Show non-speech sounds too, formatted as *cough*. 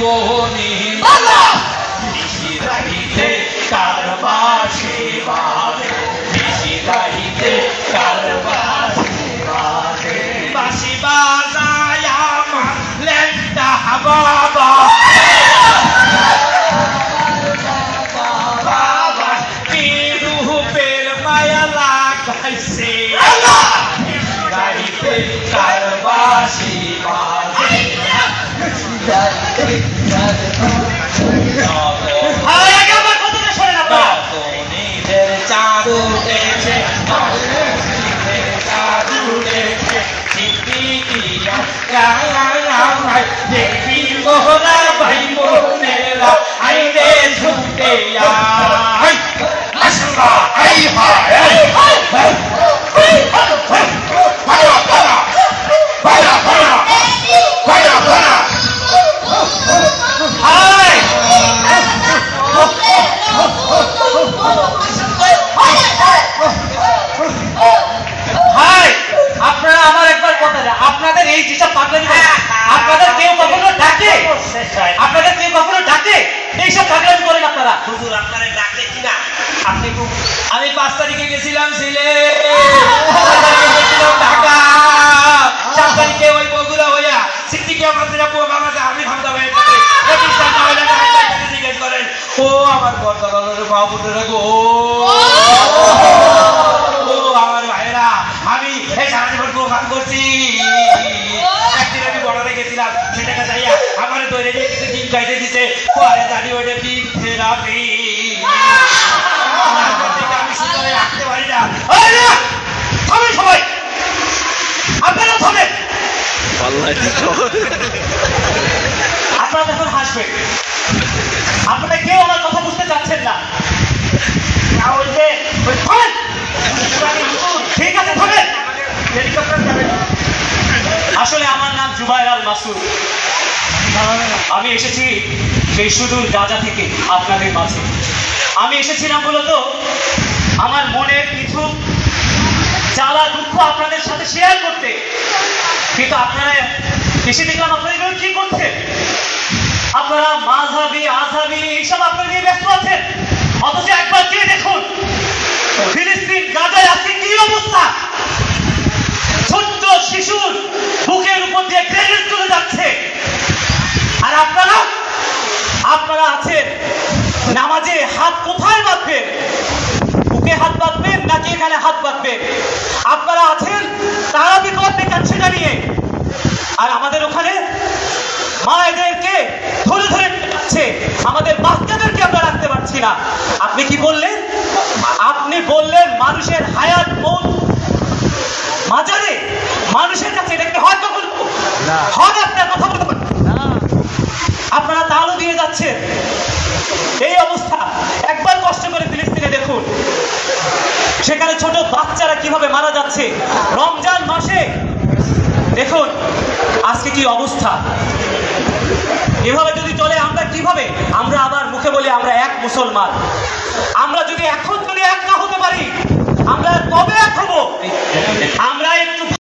কোহনি নিশি রাহিতে কারবাসি বাজে নিশি রাহিতে কারবাসি বাজে বাসি বাজায় আমার লেন্ডা বাবা মায়া লাগাইছে। চাঁদ উঠেছে চাঁদ উঠেছে। দেখি মোহরা ভাই আইরে ছুটে আয়। আসবা আই হায় ভাড়া এই পাগলামি করে, আপনাদের কেউ কখনো ডাকে। আপনাদের কেউ কখনো ডাকে। এইসব পাগলামি করেন আপনারা। হুজুর আপনারা ডাকলে কিনা আপনি আমি পাঁচ তারিখে গেছিলাম সিলে *laughs* ঢাকা। সাত তারিখে ওই বগুড়া হইয়া সিদ্দিকে আমাদের আমি হয়ে জিজ্ঞেস করেন। ও আমার কর্তা দলের বাবুটা গো ও আমার ভাইরা আমি এই সারা জীবন প্রোগ্রাম করছি একদিন আমি বর্ডারে গেছিলাম সেটাকে যাইয়া আমার দৈরে যে কিছু দিন খাইতে দিছে। পরে জানি ওইটা কি থেরাপি আমি সুন্দরে হাঁটতে পারি না। থামেন সবাই! আপনারা থামেন! আপনারা এখন হাসবেন আপনারা কেউ আমার কথা বুঝতে চাচ্ছেন না। ওই যে ঠিক আছে থামেন! হেলিকপ্টার যাবে আসলে আমার নাম জুবাইর আল মাসুদ। আমি এসেছি সেই সুদূর গাজা থেকে আপনাদের মাঝে। আমি এসেছিলাম মূলত আমার মনের কিছু জ্বালা দুঃখ আপনাদের সাথে শেয়ার করতে। কিন্তু আপনারা এসে দেখলাম এগুলো কি করছেন? আপনারা মাঝাবি আজাবি এইসব আপনারা নিয়ে ব্যস্ত আছেন? অথচ একবার গিয়ে দেখুন, ফিলিস্তিন গাজায় আজকে কি অবস্থা? ছোট্ট শিশুর আপনারা আছেন, নামাজে হাত কোথায় বাঁধবেন? বুকে হাত বাঁধবেন নাকি এখানে হাত বাঁধবেন? আপনারা আছেন তারা বিপদে কাছে দাঁড়িয়ে আর আমাদের ওখানে মায়েদেরকে ধরে ধরে যাচ্ছে আমাদের বাচ্চাদেরকে আমরা রাখতে পারছি না। আপনি কি বললেন? আপনি বললেন মানুষের হায়াত মৌত আপনারা তালও দিয়ে যাচ্ছেন। এই অবস্থা। একবার কষ্ট করে ফিলিস্তিনে দেখুন। সেখানে ছোট বাচ্চারা কীভাবে মারা যাচ্ছে। রমজান মাসে। দেখুন আজকে কি অবস্থা। এভাবে যদি চলে আমরা কীভাবে? আমরা আবার মুখে বলি আমরা এক মুসলমান। আমরা যদি এখন যদি এক না হতে পারি আমরা কবে এক হব? আমরা একটু